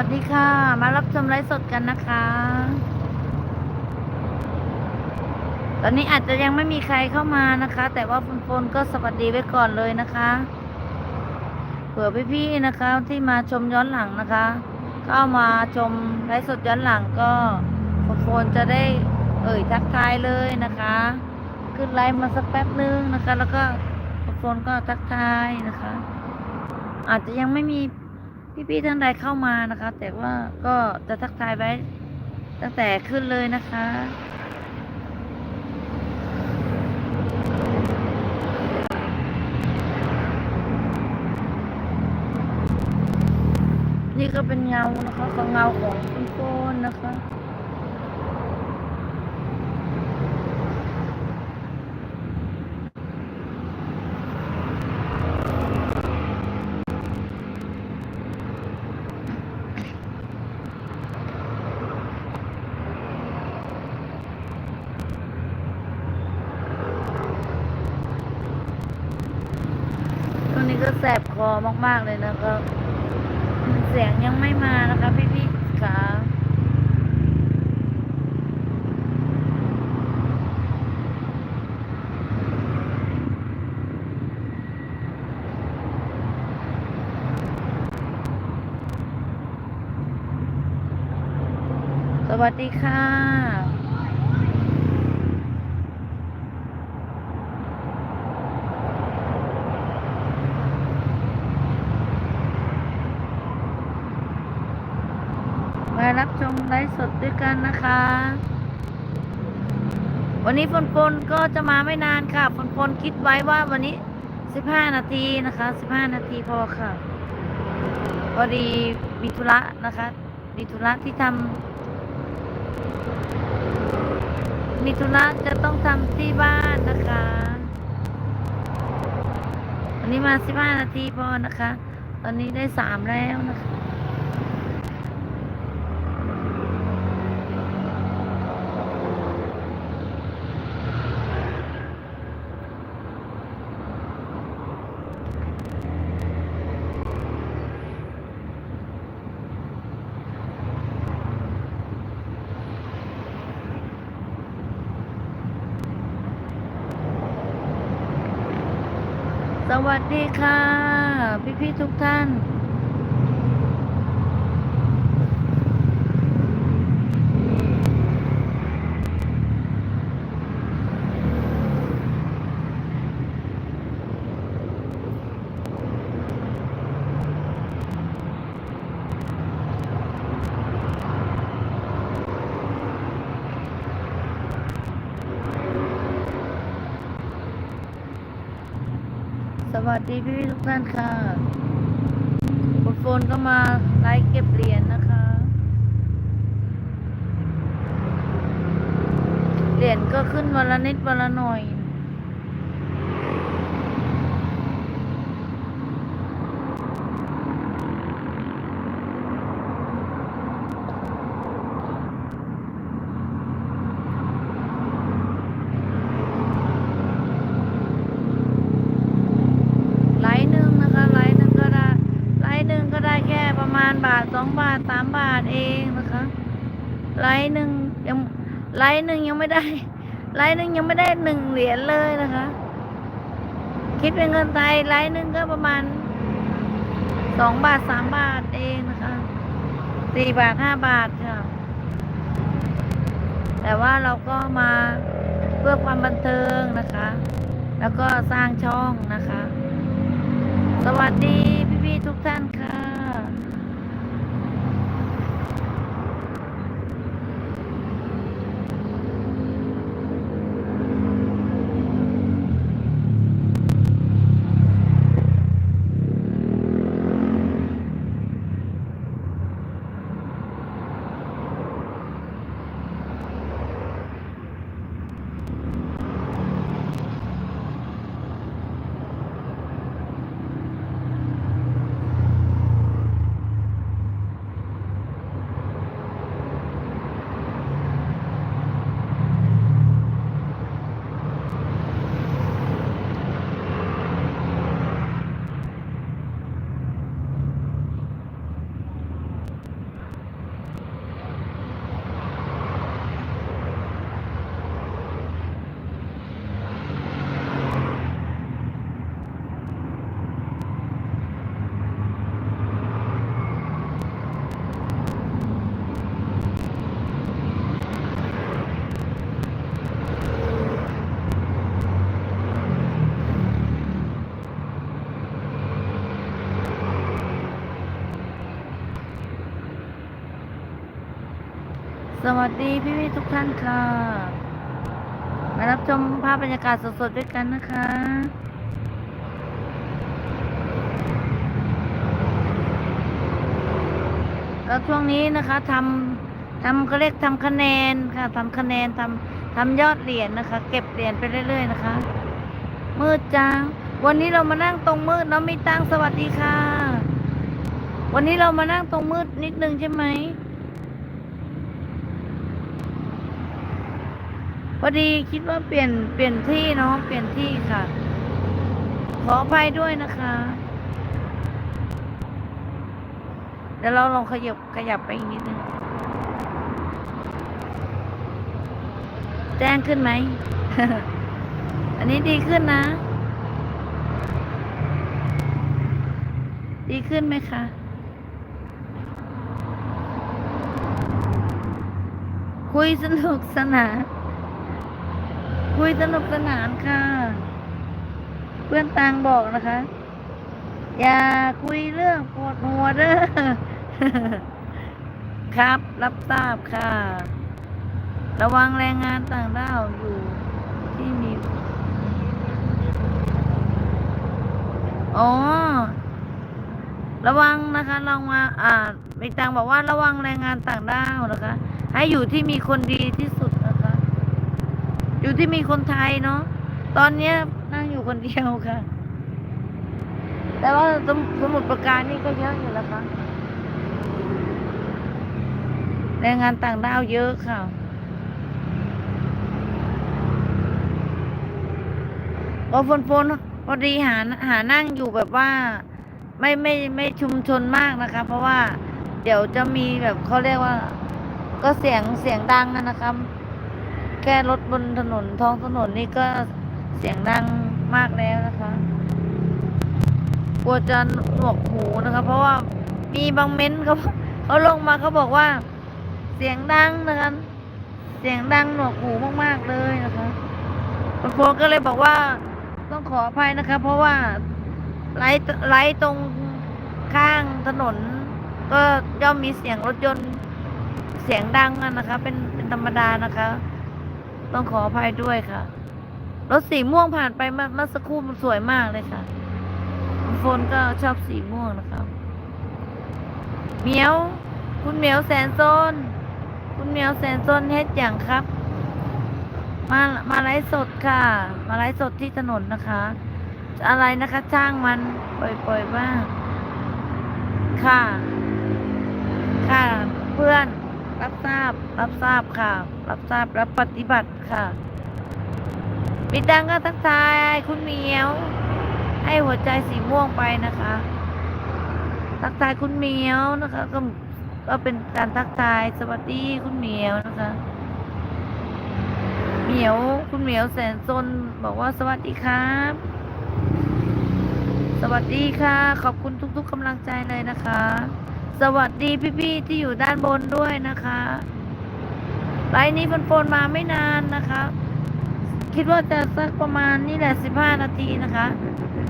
วัสดีค่ะ มารับชมไลฟ์สดกันนะคะ ตอนนี้อาจจะยังไม่มีใครเข้ามานะคะ แต่ว่าคุณพลก็สวัสดีไว้ก่อนเลยนะคะเผื่อพี่ๆนะคะที่มาชมย้อนหลังนะคะ เข้ามาชมไลฟ์สดย้อนหลังก็คุณพลจะได้เอ่ยทักทายเลยนะคะ ขึ้นไลฟ์มาสักแป๊บนึงนะคะ แล้วก็คุณพลก็ทักทายนะคะ อาจจะยังไม่มี พี่ๆท่านใดเข้ามานะคะ แต่ว่าก็จะทักทายไว้ตั้งแต่ขึ้นเลยนะคะนี่ก็เป็นเงานะคะก็เงาของคุณโฟนนะคะ แสบคอมากๆเลยนะคะเสียงยังไม่มานะคะพี่ๆค่ะสวัสดีค่ะ มารับ ชมไลฟ์สดด้วยกันนะคะ วันนี้ฝนฝนก็จะมาไม่นานค่ะฝนฝนคิดไว้ว่าวันนี้ 15 นาทีนะคะ 15 นาทีพอค่ะ พอดีมีธุระนะคะ มีธุระที่ทำมีธุระจะต้องทำที่บ้านนะคะ วันนี้มา 15 นาทีพอนะคะ ตอนนี้ได้ 3 แล้วนะคะ วัสดีค่ะ พี่ๆทุกท่าน ส วัสดีพี่ทุกท่านค่ะบทโฟนก็มาไลฟ์เก็บเหรียญนะคะ เหรียญก็ขึ้นวันละนิดวันละหน่อย ไลน์หนึ่งนะคะ ไลน์หนึ่งก็ได้ ไลน์หนึ่งก็ได้แค่ประมาณบาทสองบาทสามบาทเองนะคะ ไลน์หนึ่งยังไลน์หนึ่งยังไม่ได้ ไลน์หนึ่งยังไม่ได้หนึ่งเหรียญเลยนะคะ คิดเป็นเงินไทยไลน์หนึ่งก็ประมาณสองบาทสามบาทเองนะคะสี่บาทห้าบาทค่ะ แต่ว่าเราก็มาเพื่อความบันเทิงนะคะ แล้วก็สร้างช่องนะคะ สวัสดีพี่ๆทุกท่านค่ะ ส วัสดีพี่ๆทุกท่านค่ะ มารับชมภาพบรรยากาศสดๆด้วยกันนะคะแล้วช่วงนี้นะคะทำทำเขาเรียกทำคะแนนค่ะทำคะแนนทำทำยอดเหรียญนะคะ เก็บเหรียญไปเรื่อย ๆ นะคะ มืดจังวันนี้เรามานั่งตรงมืดน้องมีตังสวัสดีค่ะ วันนี้เรามานั่งตรงมืดนิดนึงใช่ไหม พอดีคิดว่าเปลี่ยนเปลี่ยนที่เนาะเปลี่ยนที่ค่ะ ขออภัยด้วยนะคะเดี๋ยวเราลองขยับขยับไปอีกนิดนึงแจ้งขึ้นไหม อันนี้ดีขึ้นนะ ดีขึ้นไหมคะคุยสนุกสนาน คุยสนุกสนานค่ะ เพื่อนตังบอกนะคะ อย่าคุยเรื่องปวดหัวเด้อครับ รับทราบค่ะ ระวังแรงงานต่างด้าวอยู่ที่มีอ๋อ ระวังนะคะระวังอ่ามีตังบอกว่าระวังแรงงานต่างด้าวนะคะ ให้อยู่ที่มีคนดีที่สุด อยู่ที่มีคนไทยเนาะตอนเนี้ยนั่งอยู่คนเดียวค่ะ แต่ว่าสมสมุดประการนี่ก็เยอะอยู่แล้วค่ะแรงงานต่างด้าวเยอะค่ะก็ฝนฝนพอดีหาหานั่งอยู่แบบว่า ไม่ไม่ไม่ชุมชนมากนะคะ เพราะว่าเดี๋ยวจะมีแบบเขาเรียกว่า ก็เสียงเสียงดังอะนะครับ แค่รถบนถนนท้องถนนนี่ก็เสียงดังมากแล้วนะคะกลัวจะหนวกหูนะคะ เพราะว่ามีบางเม้นต์เขาเขาลงมาเขาบอกว่า เสียงดังนะคะเสียงดังหนวกหูมากๆเลยนะคะบางคนก็เลยบอกว่าต้องขออภัยนะคะ เพราะว่าไลท์ไลท์ตรงข้างถนน ก็ย่อมมีเสียงรถยนต์เสียงดังนะคะ เป็นเป็นธรรมดานะคะ ต้องขออภัยด้วยค่ะ รถสีม่วงผ่านไปเมื่อเมื่อสักครู่มันสวยมากเลยค่ะคุณโฟนก็ชอบสีม่วงนะคะเหมียว คุณเหมียวแสนโซน คุณเหมียวแสนโซนเฮ็ดอย่างครับ มามาไลฟ์สดค่ะ มาไลฟ์สดที่ถนนนะคะ อะไรนะคะจ้างมันปล่อยๆบ้างค่ะ ค่ะเพื่อน รับทราบ รับทราบค่ะ รับทราบ รับปฏิบัติค่ะมีดังก็ทักทาย คุณเหมียว ให้หัวใจสีม่วงไปนะคะ ทักทายคุณเหมียวนะคะ ก็ก็เป็นการทักทายสวัสดีคุณเหมียวนะคะเหมียวคุณเหมียวแสนซนบอกว่าสวัสดีครับ สวัสดีค่ะ ขอบคุณทุก ๆกำลังใจเลยนะคะ สวัสดีพี่ๆที่อยู่ด้านบนด้วยนะคะไลน์นี้ฝนๆมาไม่นานนะคะ คิดว่าจะสักประมาณนี่แหละสิบห้านาทีนะคะ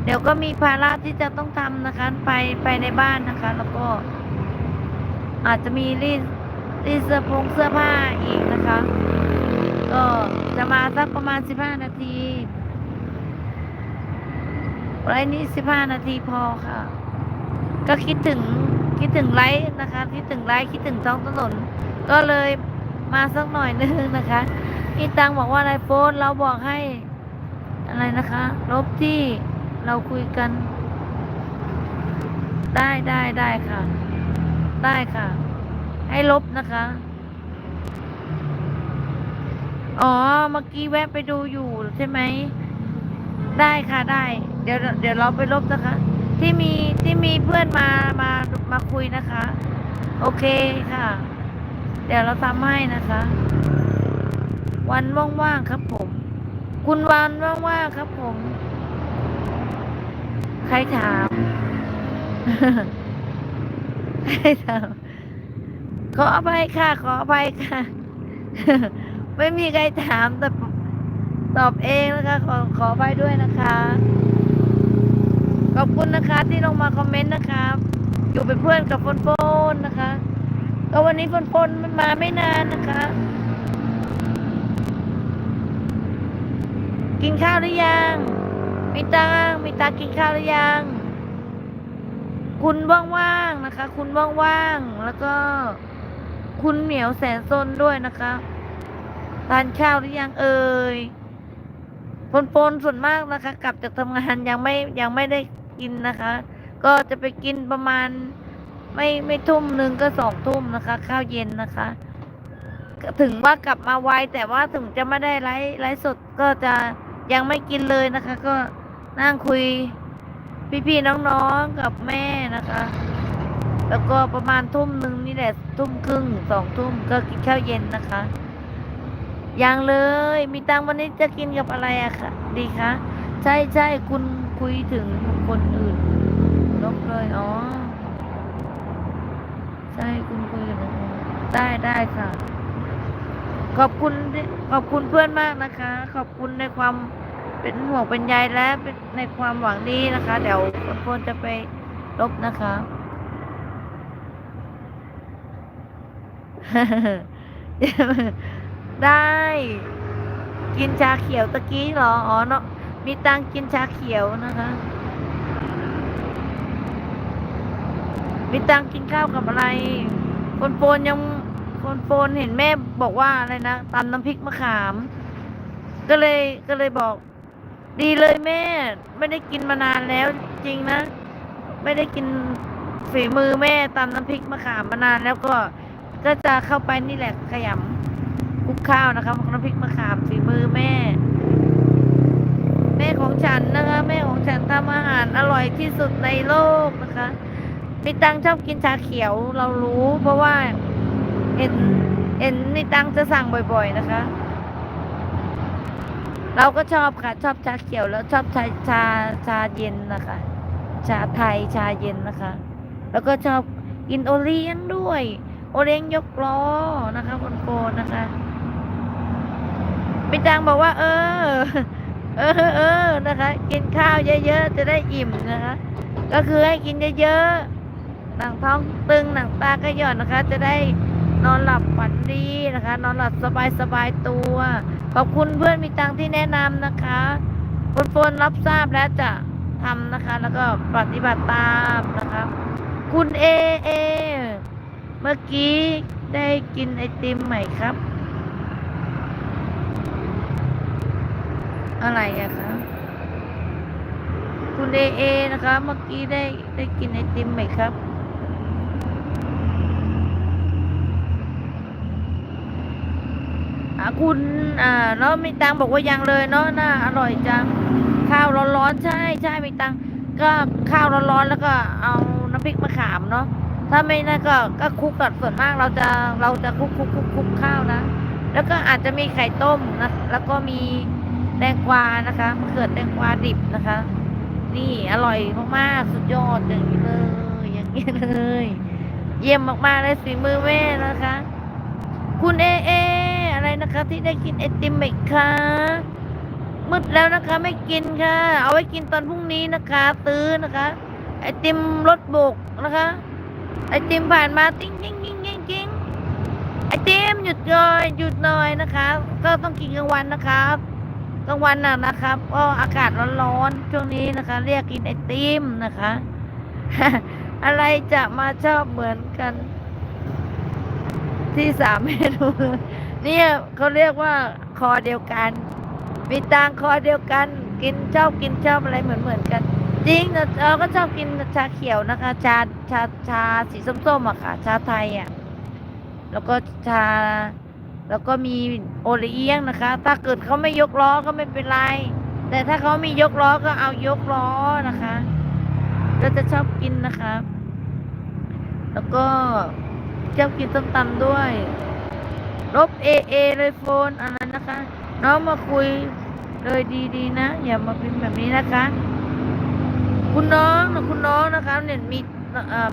เดี๋ยวก็มีภาระที่จะต้องทำนะคะ ไปไปในบ้านนะคะ แล้วก็ อาจจะมีรีดรีดเสื้อผงเสื้อผ้าอีกนะคะ ก็จะมาสักประมาณสิบห้านาทีไลน์นี้สิบห้านาทีพอค่ะ ก็คิดถึง คิดถึงไลฟ์นะคะคิดถึงไลฟ์คิดถึงท้องถนน ก็เลยมาสักหน่อยนึงนะคะพี่ตังบอกว่าอะไรโฟนเราบอกให้ อะไรนะคะ ลบที่เราคุยกัน ได้ได้ได้ค่ะ ได้ค่ะ ให้ลบนะคะ อ๋อเมื่อกี้แวะไปดูอยู่ใช่ไหม ได้ค่ะได้ เดี๋ยวเดี๋ยวเราไปลบนะคะ ที่มีที่มีเพื่อนมามามาคุยนะคะ โอเคค่ะ เดี๋ยวเราทำให้นะคะ วันว่างๆครับผม คุณวันว่างๆครับผม ใครถาม ใครถาม ขออภัยค่ะ ขออภัยค่ะ ไม่มีใครถามแต่ตอบเองนะคะ ขอขออภัยด้วยนะคะ ขอบคุณนะคะที่ลงมาคอมเมนต์นะคะอยู่เป็นเพื่อนกับฟนโฟนนะคะ ก็วันนี้ฟนโฟนมันมาไม่นานนะคะ กินข้าวหรือยังมีตังมีตากินข้าวหรือยัง คุณว่างๆนะคะ คุณว่างๆแล้วก็คุณเหมียวแสนซนด้วยนะคะทานข้าวหรือยังเอ่ยปนปนๆส่วนมากนะคะ กลับจากทำงานยังไม่ยังไม่ได้ กินนะคะ ก็จะไปกินประมาณ ไม่ไม่ทุ่มหนึ่งก็สองทุ่มนะคะ ข้าวเย็นนะคะ ถึงว่ากลับมาไวแต่ว่าถึงจะไม่ได้ไลฟ์ไลฟ์สดก็จะยังไม่กินเลยนะคะ ก็นั่งคุยพี่ๆน้องๆกับแม่นะคะ แล้วก็ประมาณทุ่มหนึ่งนี่แหละทุ่มครึ่งสองทุ่มก็กินข้าวเย็นนะคะยังเลย มีตังวันนี้จะกินกับอะไรอะคะดีคะ ใช่ใช่คุณ คุยถึงคนอื่นลบเลยอ๋อใช่คุณคุยถึงคนได้ได้ค่ะ ขอบคุณขอบคุณเพื่อนมากนะคะ ขอบคุณในความเป็นห่วงเป็นใยและเป็นในความหวังดีนะคะ เดี๋ยวคนคนจะไปลบนะคะได้ กินชาเขียวตะกี้เหรอ อ๋อเนาะ มีตังกินชาเขียวนะคะ มีตังกินข้าวกับอะไร คนโปนยังคนโปนเห็นแม่บอกว่าอะไรนะตำน้ำพริกมะขาม ก็เลยก็เลยบอก ดีเลยแม่ ไม่ได้กินมานานแล้วจริงนะ ไม่ได้กินฝีมือแม่ตำน้ำพริกมะขามมานานแล้วก็ก็จะเข้าไปนี่แหละขยำคลุกข้าวนะคะน้ำพริกมะขามฝีมือแม่ ของฉันนะคะ แม่ของฉันทำอาหารอร่อยที่สุดในโลกนะคะนิตังชอบกินชาเขียวเรารู้ เพราะว่าเห็นเห็นนิตังจะสั่งบ่อย ๆนะคะ เราก็ชอบค่ะ ชอบชาเขียวแล้วชอบชาชาชาเย็นนะคะ ชาไทยชาเย็นนะคะ แล้วก็ชอบกินโอเลี้ยงด้วย โอเลี้ยงยกล้อนะคะคนโกนนะคะพี่จังบอกว่า เออ เออเออนะคะ กินข้าวเยอะๆจะได้อิ่มนะคะ ก็คือให้กินเยอะๆหนังท้องตึงหนังตาก็หย่อนนะคะ จะได้นอนหลับฝันดีนะคะ นอนหลับสบายสบายตัว ขอบคุณเพื่อนมีตังที่แนะนำนะคะคนโฟนรับทราบแล้วจะทำนะคะ แล้วก็ปฏิบัติตามนะคะ คุณเอเอ เมื่อกี้ได้กินไอติมไหมครับ อะไรอะคะคุณเอเอนะคะเมื่อกี้ได้ได้กินไอติมไหมครับคุณอ่าเนาะมีตังบอกว่ายังเลยเนาะน่าอร่อยจังข้าวร้อนๆใช่ใช่มีตังก็ข้าวร้อนๆแล้วก็เอาน้ำพริกมะขามเนาะถ้าไม่นั่นก็ก็คลุกกับส่วนมากเราจะเราจะคลุกคลุกคลุกคลุกข้าวนะ แล้วก็อาจจะมีไข่ต้มนะแล้วก็มี แตงกวานะคะมะเขือแตงกวาดิบนะคะ นี่อร่อยมากๆ สุดยอดอย่างนี้เลย อย่างนี้เลย เยี่ยมมากๆเลยฝีมือแม่นะคะ คุณเอเออะไรนะคะ ที่ได้กินไอติมไหมคะมืดแล้วนะคะ ไม่กินค่ะ เอาไว้กินตอนพรุ่งนี้นะคะซื้อนะคะ ไอติมรถบกนะคะ ไอติมผ่านมาติ้งติ้งติ้งติ้งติ้งไอติมหยุดหน่อยหยุดหน่อยนะคะ ก็ต้องกินกลางวันนะครับ กลางวันน่ะนะครับก็อากาศร้อนๆช่วงนี้นะคะ เรียกกินไอติมนะคะ อะไรจะมาชอบเหมือนกัน ที่สามเมนูเนี่ยเขาเรียกว่าคอเดียวกัน มีตางคอเดียวกัน กินชอบกินชอบอะไรเหมือนเหมือนกัน จริงเราเราก็ชอบกินชาเขียวนะคะ ชาชาชาสีส้มๆอะค่ะ ชาไทยอะแล้วก็ชา แล้วก็มีโอเลี้ยงนะคะ ถ้าเกิดเขาไม่ยกล้อก็ไม่เป็นไร แต่ถ้าเขามียกล้อก็เอายกล้อนะคะก็จะชอบกินนะคะ แล้วก็ชอบกินส้มตำด้วยลบเอเอเลยโฟนอะไรนะคะ น้องมาคุยเลยดีๆนะ อย่ามาพิมพ์แบบนี้นะคะ คุณน้องนะคุณน้องนะคะ เนี่ยมี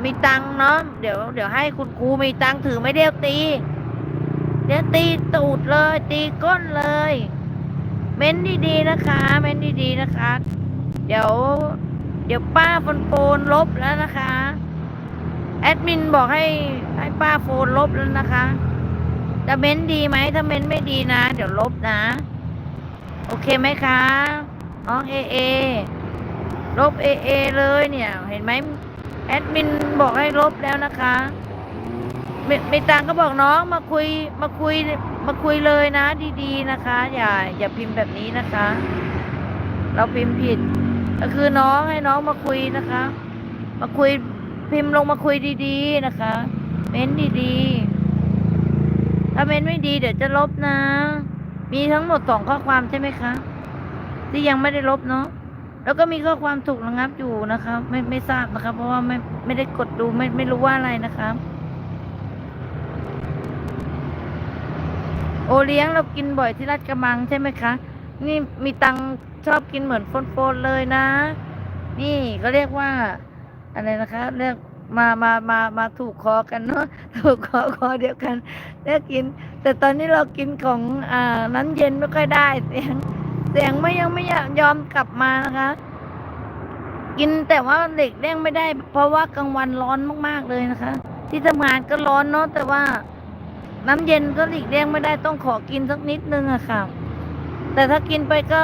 มีตังเนาะเดี๋ยวเดี๋ยวให้คุณครูมีตังถือไม่เดียวตี เดี๋ยวตีตูดเลย ตีก้นเลย เม้นดีๆนะคะ เม้นดีๆนะคะ เดี๋ยว เดี๋ยวป้าโฟนโฟนลบแล้วนะคะ แอดมินบอกให้ให้ป้าโฟนลบแล้วนะคะจะเม้นดีไหมถ้าเม้นไม่ดีนะ เดี๋ยวลบนะ โอเคไหมคะน้องเอเอลบเอเอเลยเนี่ย เห็นไหมแอดมินบอกให้ลบแล้วนะคะ ไม่ไม่ตังก็บอกน้องมาคุยมาคุยมาคุยเลยนะ ดีๆนะคะ อย่า อย่าพิมพ์แบบนี้นะคะ เราพิมพ์ผิด ก็คือน้องให้น้องมาคุยนะคะ มาคุยพิมพ์ลงมาคุยดีๆนะคะ เม้นดีๆ ถ้าเม้นไม่ดีเดี๋ยวจะลบนะ มีทั้งหมดสองข้อความใช่ไหมคะ ที่ยังไม่ได้ลบเนาะแล้วก็มีข้อความถูกระงับอยู่นะครับไม่ไม่ทราบนะครับเพราะว่าไม่ไม่ได้กดดูไม่ไม่รู้ว่าอะไรนะครั โอเลี้ยงเรากินบ่อยที่ราชกระบังใช่ไหมคะ นี่มีตังชอบกินเหมือนโฟนๆเลยนะ นี่ก็เรียกว่า อะไรนะคะ เรียกมามามามาถูกคอกันเนาะถูกคอคอเดียวกันเรียกกิน แต่ตอนนี้เรากินของอ่านั้นเย็นไม่ค่อยได้เสียงเสียงไม่ยังไม่ยอมกลับมานะคะ กินแต่ว่าเด็กเลี่ยงไม่ได้ เพราะว่ากลางวันร้อนมากๆเลยนะคะ ที่ทำงานก็ร้อนเนาะแต่ว่า น้ำเย็นก็หลีกเลี่ยงไม่ได้ต้องขอกินสักนิดนึงอะค่ะ แต่ถ้ากินไปก็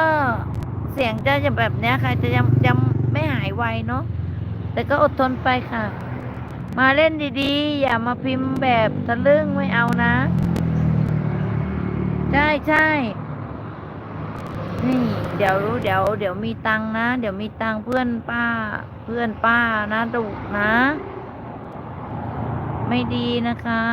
เสียงจะจะแบบเนี้ยค่ะ จะยังยังไม่หายไวเนาะแต่ก็อดทนไปค่ะ มาเล่นดีๆ อย่ามาพิมพ์แบบทะลึ่งไม่เอานะ ใช่ใช่นี่เดี๋ยวเดี๋ยวเดี๋ยวมีตังนะ เดี๋ยวมีตังเพื่อนป้า เพื่อนป้านะดุนะ ไม่ดีนะคะ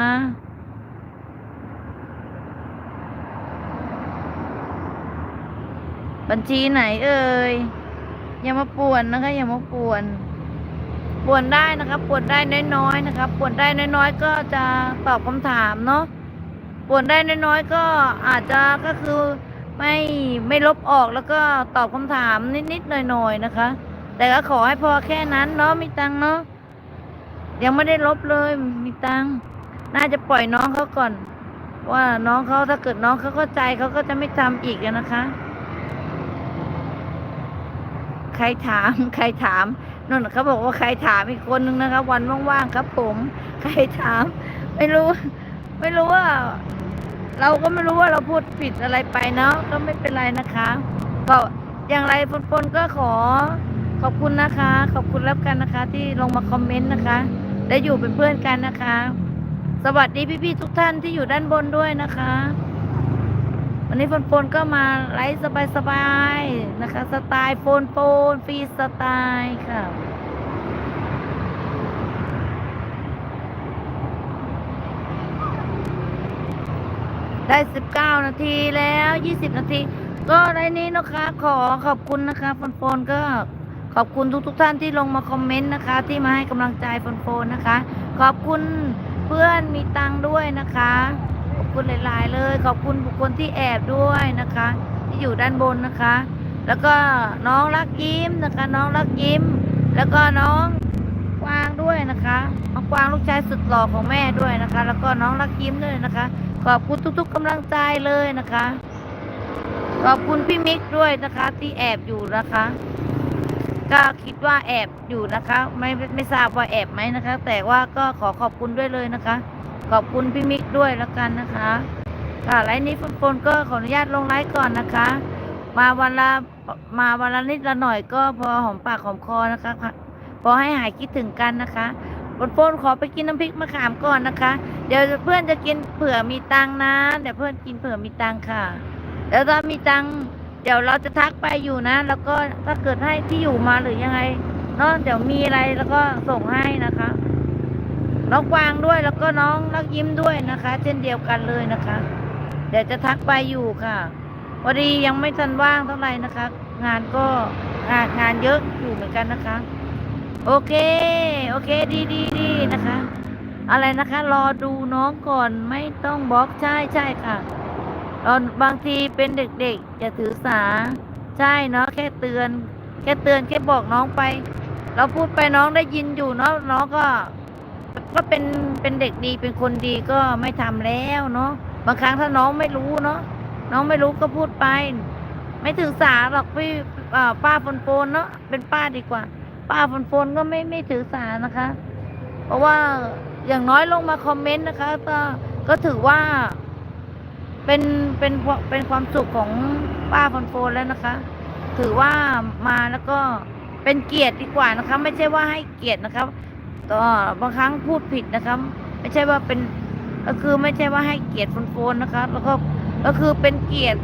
บัญชีไหนเอ่ยอย่ามาป่วนนะคะอย่ามาป่วนป่วนได้นะคะป่วนได้น้อยๆนะคะป่วนได้น้อยๆก็จะตอบคำถามเนาะป่วนได้น้อยๆก็อาจจะก็คือไม่ไม่ลบออกแล้วก็ตอบคำถามนิดๆหน่อยๆนะคะ แต่ก็ขอให้พอแค่นั้นเนาะมีตังเนาะยังไม่ได้ลบเลยมีตังน่าจะปล่อยน้องเขาก่อน ว่าน้องเขาถ้าเกิดน้องเขาเข้าใจเขาก็จะไม่ทำอีกนะคะ ใครถาม ใครถามนั่นเขาบอกว่าใครถามอีกคนนึงนะคะวันว่างๆครับ ผม ใครถาม ไม่รู้ ไม่รู้ว่า เราก็ไม่รู้ว่าเราพูดผิดอะไรไปเนาะก็ไม่เป็นไรนะคะ ก็อย่างไรปนๆก็ขอขอบคุณนะคะ ขอบคุณแล้วกันนะคะ ที่ลงมาคอมเมนต์นะคะและอยู่เป็นเพื่อนกันนะคะ สวัสดีพี่ๆทุกท่านที่อยู่ด้านบนด้วยนะคะ วันนี้โฟนโฟนก็มาไลฟ์สบายๆนะคะ สไตล์โฟนโฟนฟรีสไตล์ค่ะได้19นาทีแล้ว20นาที ก็ในนี้นะคะ ขอขอบคุณนะคะโฟนโฟนก็ขอบคุณทุกๆทท่านที่ลงมาคอมเมนต์นะคะ ที่มาให้กำลังใจโฟนโฟนนะคะ ขอบคุณเพื่อนมีตังค์ด้วยนะคะ คุณหลาย ๆ เลย ขอบคุณบุคคลที่แอบด้วยนะคะ ที่อยู่ด้านบนนะคะ แล้วก็น้องรักยิ้มนะคะ น้องรักยิ้ม แล้วก็น้องกวางด้วยนะคะน้องกวางลูกชายสุดหล่อของแม่ด้วยนะคะ แล้วก็น้องรักยิ้มด้วยนะคะ ขอบคุณทุก ๆกำลังใจเลยนะคะ ขอบคุณพี่มิกด้วยนะคะ ที่แอบอยู่นะคะก็คิดว่าแอบอยู่นะคะ ไม่ไม่ทราบว่าแอบไหมนะคะ แต่ว่าก็ขอขอบคุณด้วยเลยนะคะ ขอบคุณพี่มิกด้วยแล้วกันนะคะค่ะไลฟ์นี้ฝนก็ขออนุญาตลงไลฟ์ก่อนนะคะ มาวันละมาวันละนิดละหน่อยก็พอหอมปากหอมคอนะคะพอให้หายคิดถึงกันนะคะฝนๆขอไปกินน้ำพริกมะขามก่อนนะคะ เดี๋ยวเพื่อนจะกินเผื่อมีตังนะ เดี๋ยวเพื่อนกินเผื่อมีตังค่ะเดี๋ยวถ้ามีตังเดี๋ยวเราจะทักไปอยู่นะ แล้วก็ถ้าเกิดให้ที่อยู่มาหรือยังไงเนาะเดี๋ยวมีอะไรแล้วก็ส่งให้นะคะ น้องกวางด้วยแล้วก็น้องรักยิ้มด้วยนะคะ เช่นเดียวกันเลยนะคะ เดี๋ยวจะทักไปอยู่ค่ะพอดียังไม่ทันว่างเท่าไหร่นะคะ งานก็งานงานเยอะอยู่เหมือนกันนะคะ โอเค โอเคดีดีดีนะคะ อะไรนะคะ รอดูน้องก่อนไม่ต้องบล็อกใช่ใช่ค่ะตอนบางทีเป็นเด็กๆอย่าถือสา ใช่เนาะแค่เตือน แค่เตือนแค่บอกน้องไป เราพูดไปน้องได้ยินอยู่เนาะน้องก็ ก็เป็นเป็นเด็กดีเป็นคนดีก็ไม่ทำแล้วเนาะบางครั้งถ้าน้องไม่รู้เนาะน้องไม่รู้ก็พูดไป ไม่ถือสาหรอกพี่ป้าฝนโปนเนาะเป็นป้าดีกว่า ป้าฝนโปนก็ไม่ไม่ถือสานะคะ เพราะว่าอย่างน้อยลงมาคอมเมนต์นะคะก็ก็ถือว่าเป็นเป็นเป็นความสุขของป้าฝนโปนแล้วนะคะ ถือว่ามาแล้วก็เป็นเกียรติดีกว่านะคะ ไม่ใช่ว่าให้เกียรตินะครับ ก็บางครั้งพูดผิดนะครับ ไม่ใช่ว่าเป็นก็คือไม่ใช่ว่าให้เกียรติโฟนๆนะคะแล้วก็ก็คือเป็นเกียรติ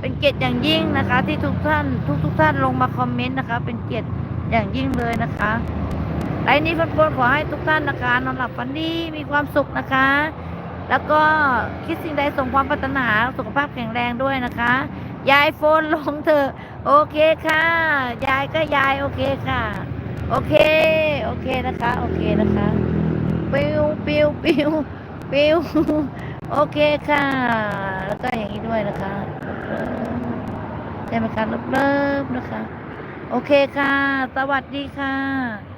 เป็นเกียรติอย่างยิ่งนะคะ ที่ทุกท่านทุกทุกท่านลงมาคอมเมนต์นะคะ เป็นเกียรติอย่างยิ่งเลยนะคะไลน์นี้โฟนๆขอให้ทุกท่านนะคะนอนหลับฝันดีมีความสุขนะคะ แล้วก็คิดสิ่งใดส่งความปรารถนาสุขภาพแข็งแรงด้วยนะคะ ยายโฟนลงเถอะโอเคค่ะ ยายก็ยายโอเคค่ะ โอเค โอเคนะคะ โอเคนะคะปิวปิวปิวปิวโอเคค่ะ แล้วก็อย่างนี้ด้วยนะคะใช่ไหมคะเริ่มนะคะ โอเคค่ะ สวัสดีค่ะ